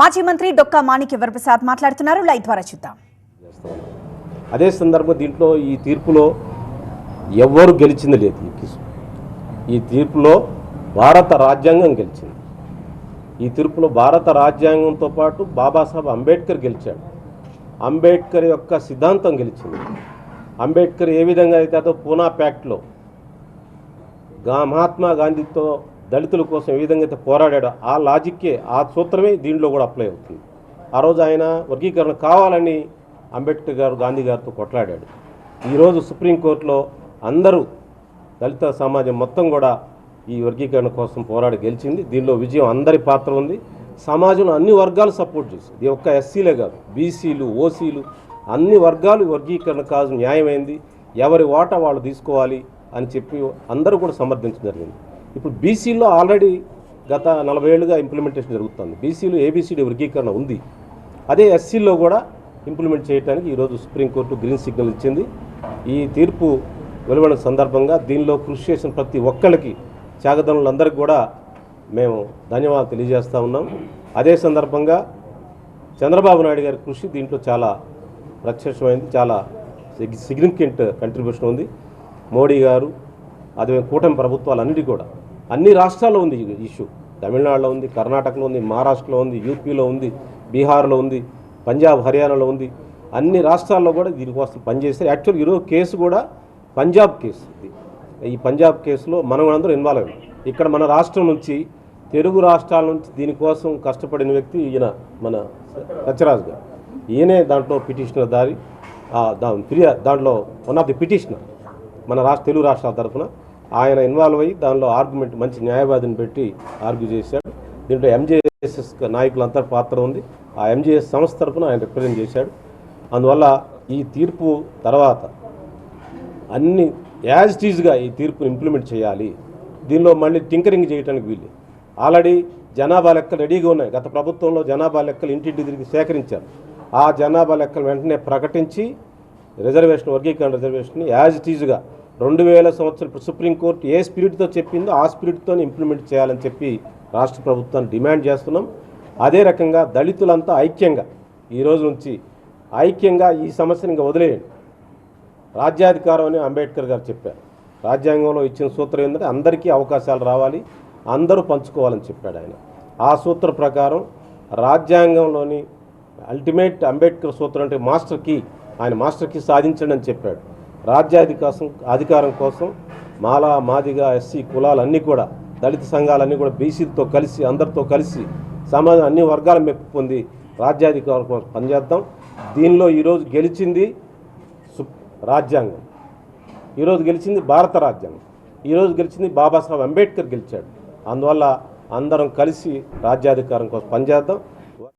మాజీ మంత్రి డొక్కా మాణిక్య వరప్రసాద్ మాట్లాడుతున్నారు. లైవ్ ద్వారా చూద్దాం. అదే సందర్భం దీంట్లో ఈ తీర్పులో ఎవ్వరు గెలిచింది లేదు ఈ కేసు ఈ తీర్పులో భారత రాజ్యాంగం గెలిచింది. ఈ తీర్పులో భారత రాజ్యాంగంతో పాటు బాబాసాహెబ్ అంబేద్కర్ గెలిచాడు. అంబేద్కర్ యొక్క సిద్ధాంతం గెలిచింది. అంబేద్కర్ ఏ విధంగా అయితే అదో పూనా ప్యాక్ట్లో గా మహాత్మా గాంధీతో దళితుల కోసం ఏ విధంగా అయితే పోరాడాడో ఆ లాజిక్కే ఆ సూత్రమే దీంట్లో కూడా అప్లై అవుతుంది. ఆ రోజు ఆయన వర్గీకరణ కావాలని అంబేద్కర్ గారు గాంధీ గారితో కొట్లాడాడు. ఈరోజు సుప్రీంకోర్టులో అందరూ దళిత సమాజం మొత్తం కూడా ఈ వర్గీకరణ కోసం పోరాడి గెలిచింది. దీనిలో విజయం అందరి పాత్ర ఉంది. సమాజంలో అన్ని వర్గాలు సపోర్ట్ చేసింది. ఇది ఒక్క ఎస్సీలే కాదు బీసీలు ఓసీలు అన్ని వర్గాలు ఈ వర్గీకరణ కాదు న్యాయమైంది. ఎవరి వాటా వాళ్ళు తీసుకోవాలి అని చెప్పి అందరూ కూడా సమర్థించడం జరిగింది. ఇప్పుడు బీసీలో ఆల్రెడీ గత నలభై ఏళ్ళుగా ఇంప్లిమెంటేషన్ జరుగుతుంది. బీసీలో ఏబీసీడీ వర్గీకరణ ఉంది. అదే ఎస్సీలో కూడా ఇంప్లిమెంట్ చేయడానికి ఈరోజు సుప్రీంకోర్టు గ్రీన్ సిగ్నల్ ఇచ్చింది. ఈ తీర్పు వెలువడిన సందర్భంగా దీనిలో కృషి చేసిన ప్రతి ఒక్కరికి త్యాగదనులందరికీ కూడా మేము ధన్యవాదాలు తెలియజేస్తూ ఉన్నాం. అదే సందర్భంగా చంద్రబాబు నాయుడు గారి కృషి దీంట్లో చాలా ప్రత్యక్షమైంది చాలా సిగ్నిఫికెంట్ కంట్రిబ్యూషన్ ఉంది. మోడీ గారు అదే కూటమి ప్రభుత్వాలన్నిటి కూడా అన్ని రాష్ట్రాల్లో ఉంది ఇష్యూ. తమిళనాడులో ఉంది కర్ణాటకలో ఉంది మహారాష్ట్రలో ఉంది యూపీలో ఉంది బీహార్లో ఉంది పంజాబ్ హర్యానాలో ఉంది. అన్ని రాష్ట్రాల్లో కూడా దీనికోసం పనిచేస్తారు యాక్చువల్ ఈరోజు కేసు కూడా పంజాబ్ కేసు ఈ పంజాబ్ కేసులో మనం అందరూ ఇన్వాల్వ్ అయ్యాం. ఇక్కడ మన రాష్ట్రం నుంచి తెలుగు రాష్ట్రాల నుంచి దీనికోసం కష్టపడిన వ్యక్తి ఈయన మన సత్యరాజు గారు. ఈయనే దాంట్లో పిటిషనర్ దారి దాని దా దాంట్లో వన్ ఆఫ్ ది పిటిషనర్ మన రాష్ట్ర తెలుగు రాష్ట్రాల తరఫున ఆయన ఇన్వాల్వ్ అయ్యి దానిలో ఆర్గ్యుమెంట్ మంచి న్యాయవాదిని పెట్టి ఆర్గ్యూ చేశాడు. దీంట్లో ఎంజేఎస్ఎస్ నాయకులంతా పాత్ర ఉంది. ఆ ఎంజేఎస్ సంస్థ తరఫున ఆయన రిప్రజెంట్ చేశాడు. అందువల్ల ఈ తీర్పు తర్వాత అన్ని యాజ్ టీజ్గా ఈ తీర్పును ఇంప్లిమెంట్ చేయాలి. దీనిలో మళ్ళీ టింకరింగ్ చేయడానికి వీలు ఆల్రెడీ జనాభా లెక్కలు రెడీగా ఉన్నాయి. గత ప్రభుత్వంలో జనాభా లెక్కలు ఇంటింటి తిరిగి సేకరించారు. ఆ జనాభా లెక్కలు వెంటనే ప్రకటించి రిజర్వేషన్ వర్గీకరణ రిజర్వేషన్ యాజ్ టీజ్గా రెండు వేల సంవత్సరం సుప్రీంకోర్టు ఏ స్పిరిట్తో చెప్పిందో ఆ స్పిరిట్తో ఇంప్లిమెంట్ చేయాలని చెప్పి రాష్ట్ర ప్రభుత్వాన్ని డిమాండ్ చేస్తున్నాం. అదే రకంగా దళితులంతా ఐక్యంగా ఈ రోజు నుంచి ఐక్యంగా ఈ సమస్యను ఇంకా వదిలేయండి. రాజ్యాధికారం అని అంబేద్కర్ గారు చెప్పారు. రాజ్యాంగంలో ఇచ్చిన సూత్రం ఏంటంటే అందరికీ అవకాశాలు రావాలి అందరూ పంచుకోవాలని చెప్పాడు ఆయన. ఆ సూత్ర ప్రకారం రాజ్యాంగంలోని అల్టిమేట్ అంబేద్కర్ సూత్రం అంటే మాస్టర్ కీ ఆయన మాస్టర్ కీ సాధించండి అని చెప్పాడు. రాజ్యాధికారం అధికారం కోసం మాలా మాదిగా ఎస్సీ కులాలన్నీ కూడా దళిత సంఘాలన్నీ కూడా బీసీలతో కలిసి అందరితో కలిసి సమాజం అన్ని వర్గాల మెప్పు పొంది రాజ్యాధికారం కోసం పనిచేద్దాం. దీనిలో ఈరోజు గెలిచింది సు రాజ్యాంగం. ఈరోజు గెలిచింది భారత రాజ్యాంగం. ఈరోజు గెలిచింది బాబాసాహెబ్ అంబేద్కర్ గెలిచాడు. అందువల్ల అందరం కలిసి రాజ్యాధికారం కోసం పనిచేద్దాం.